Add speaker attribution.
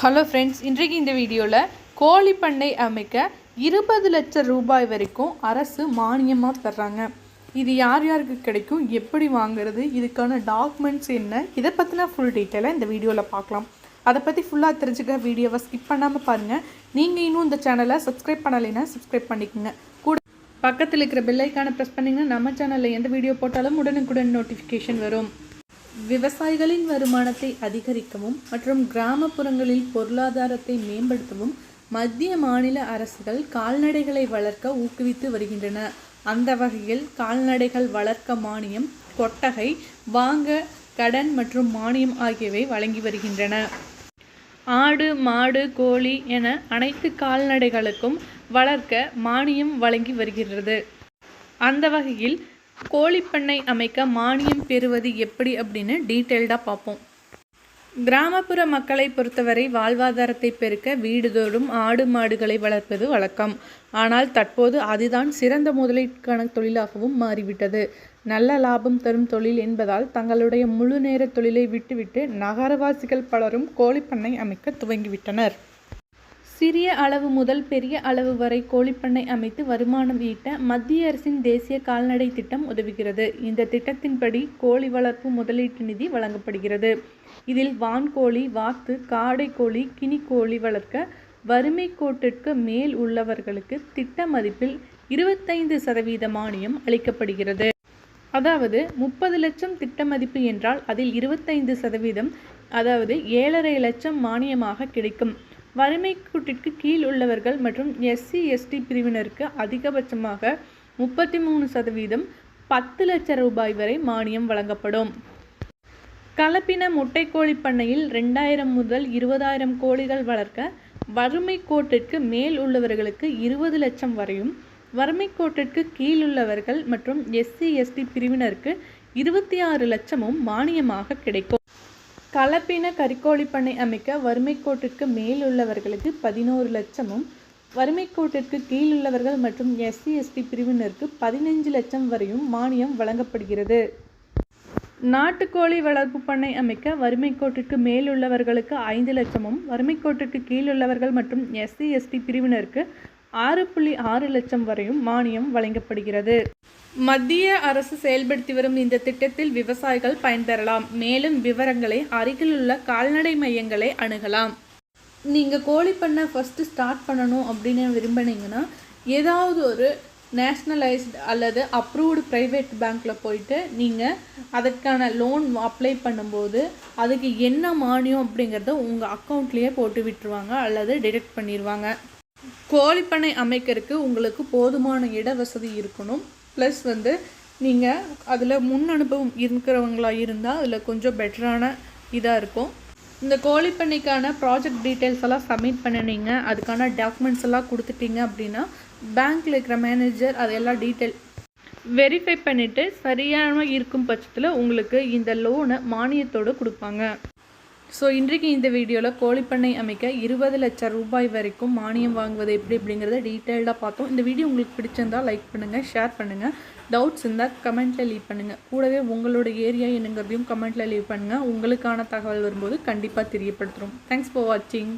Speaker 1: Hello friends இன்றைக்கு இந்த வீடியோவில் கோழி பண்ணை அமைக்க இருபது லட்சம் ரூபாய் வரைக்கும் அரசு மானியமாக தர்றாங்க. இது யார் யாருக்கு கிடைக்கும் எப்படி வாங்குறது இதுக்கான டாக்குமெண்ட்ஸ் என்ன இதை பற்றின ஃபுல் டீட்டெயிலாக இந்த வீடியோவில் பார்க்கலாம். அதை பற்றி ஃபுல்லாக தெரிஞ்சுக்க வீடியோவை ஸ்கிப் பண்ணாமல் பாருங்கள் நீங்கள் இன்னும் இந்த சேனலை சப்ஸ்கிரைப் பண்ணலைன்னா சப்ஸ்கிரைப் பண்ணிக்கோங்க. கூட பக்கத்தில் இருக்கிற பெல்லைக்கான ப்ரெஸ் பண்ணிங்கன்னா நம்ம சேனலில் எந்த வீடியோ போட்டாலும் உடனுக்குடன் நோட்டிஃபிகேஷன் வரும். விவசாயிகளின் வருமானத்தை அதிகரிக்கவும் மற்றும் கிராமப்புறங்களில் பொருளாதாரத்தை மேம்படுத்தவும் மத்திய மாநில அரசுகள் கால்நடைகளை வளர்க்க ஊக்குவித்து வருகின்றன. அந்த வகையில் கால்நடைகள் வளர்க்க மானியம் கொட்டகை வாங்க கடன் மற்றும் மானியம் ஆகியவை வழங்கி வருகின்றன. ஆடு மாடு கோழி என அனைத்து கால்நடைகளுக்கும் வளர்க்க மானியம் வழங்கி வருகிறது. அந்த வகையில் கோழிப்பண்ணை அமைக்க மானியம் பெறுவது எப்படி அப்படின்னு டீட்டெயில்டாக பார்ப்போம். கிராமப்புற மக்களை பொறுத்தவரை வாழ்வாதாரத்தை பெருக்க வீடுதோறும் ஆடு மாடுகளை வளர்ப்பது வழக்கம். ஆனால் தற்போது அதுதான் சிறந்த முதலீட்டுக்கான தொழிலாகவும் மாறிவிட்டது. நல்ல லாபம் தரும் தொழில் என்பதால் தங்களுடைய முழு நேர தொழிலை விட்டுவிட்டு நகரவாசிகள் பலரும் கோழிப்பண்ணை அமைக்க துவங்கிவிட்டனர். சிறிய அளவு முதல் பெரிய அளவு வரை கோழிப்பண்ணை அமைத்து வருமானம் ஈட்ட மத்திய அரசின் தேசிய கால்நடை திட்டம் உதவுகிறது. இந்த திட்டத்தின்படி கோழி வளர்ப்பு முதலீட்டு நிதி வழங்கப்படுகிறது. இதில் வான்கோழி வாத்து காடை கோழி கினி கோழி வளர்க்க வறுமை கோட்டிற்கு மேல் உள்ளவர்களுக்கு திட்ட மதிப்பில் இருபத்தைந்து சதவீத மானியம் அளிக்கப்படுகிறது. அதாவது முப்பது லட்சம் திட்ட மதிப்பு என்றால் அதில் இருபத்தைந்து சதவீதம் அதாவது ஏழரை லட்சம் மானியமாக கிடைக்கும். வறுமை கூட்டிற்கு கீழ் உள்ளவர்கள் மற்றும் எஸ்சி எஸ்டி பிரிவினருக்கு அதிகபட்சமாக முப்பத்தி மூணு சதவீதம் பத்து லட்சம் ரூபாய் வரை மானியம் வழங்கப்படும். கலப்பின முட்டைக்கோழி பண்ணையில் ரெண்டாயிரம் முதல் இருபதாயிரம் கோழிகள் வளர்க்க வறுமை கோட்டிற்கு மேல் உள்ளவர்களுக்கு இருபது லட்சம் வரையும் வறுமை கோட்டிற்கு கீழ் உள்ளவர்கள் மற்றும் எஸ்சி எஸ்டி பிரிவினருக்கு இருபத்தி ஆறு லட்சமும் மானியமாக கிடைக்கும். கலப்பின கறிக்கோழி பண்ணை அமைக்க வறுமை கோட்டிற்கு மேல் உள்ளவர்களுக்கு பதினோரு லட்சமும் வறுமை கோட்டிற்கு கீழ் உள்ளவர்கள் மற்றும் எஸ்சி எஸ்டி பிரிவினருக்கு பதினைஞ்சு லட்சம் வரையும் மானியம் வழங்கப்படுகிறது. நாட்டுக்கோழி வளர்ப்பு பண்ணை அமைக்க வறுமை கோட்டிற்கு மேல் உள்ளவர்களுக்கு ஐந்து லட்சமும் வறுமை கோட்டிற்கு கீழ் உள்ளவர்கள் மற்றும் எஸ்சி எஸ்டி பிரிவினருக்கு ஆறு புள்ளி ஆறு லட்சம் வரையும் மானியம் வழங்கப்படுகிறது. மத்திய அரசு செயல்படுத்தி வரும் இந்த திட்டத்தில் விவசாயிகள் பயன்பெறலாம். மேலும் விவரங்களை அருகிலுள்ள கால்நடை மையங்களை அணுகலாம். நீங்கள் கோழி பண்ண ஃபஸ்ட்டு ஸ்டார்ட் பண்ணணும் அப்படின்னு விரும்பினீங்கன்னா ஏதாவது ஒரு நேஷ்னலைஸ்டு அல்லது அப்ரூவ்டு ப்ரைவேட் பேங்க்கில் போயிட்டு நீங்கள் அதற்கான லோன் அப்ளை பண்ணும்போது அதுக்கு என்ன மானியம் அப்படிங்கிறத உங்கள் அக்கௌண்ட்லேயே போட்டு விட்டுருவாங்க அல்லது டிடெக்ட் பண்ணிடுவாங்க கோழிப்பண்ணை அமைக்கிறதுக்கு உங்களுக்கு போதுமான இட வசதி இருக்கணும். ப்ளஸ் வந்து நீங்கள் அதில் முன் அனுபவம் இருக்கிறவங்களா இருந்தால் அதில் கொஞ்சம் பெட்டரான இதாக இருக்கும். இந்த கோழிப்பண்ணிக்கான ப்ராஜெக்ட் டீட்டெயில்ஸ் எல்லாம் சப்மிட் பண்ணினீங்க அதுக்கான டாக்குமெண்ட்ஸ் எல்லாம் கொடுத்துட்டீங்க அப்படின்னா பேங்க்கில் இருக்கிற மேனேஜர் அதெல்லாம் டீட்டெயில் வெரிஃபை பண்ணிவிட்டு சரியான இருக்கும் பட்சத்தில் உங்களுக்கு இந்த லோனை மானியத்தோடு கொடுப்பாங்க. ஸோ இன்றைக்கு இந்த வீடியோவில் கோழிப்பண்ணை அமைக்க இருபது லட்சம் ரூபாய் வரைக்கும் மானியம் வாங்குவது எப்படி அப்படிங்கிறத டீட்டெயில்டாக பார்த்தோம். இந்த வீடியோ உங்களுக்கு பிடிச்சிருந்தால் லைக் பண்ணுங்கள் ஷேர் பண்ணுங்கள் டவுட்ஸ் இருந்தால் கமெண்ட்டில் லீவ் பண்ணுங்கள் கூடவே உங்களோட ஏரியா என்னங்கிறதையும் கமெண்ட்டில் லீவ் பண்ணுங்கள் உங்களுக்கான தகவல் வரும்போது கண்டிப்பாக தெரியப்படுத்துகிறோம் தேங்க்ஸ் ஃபார் வாட்சிங்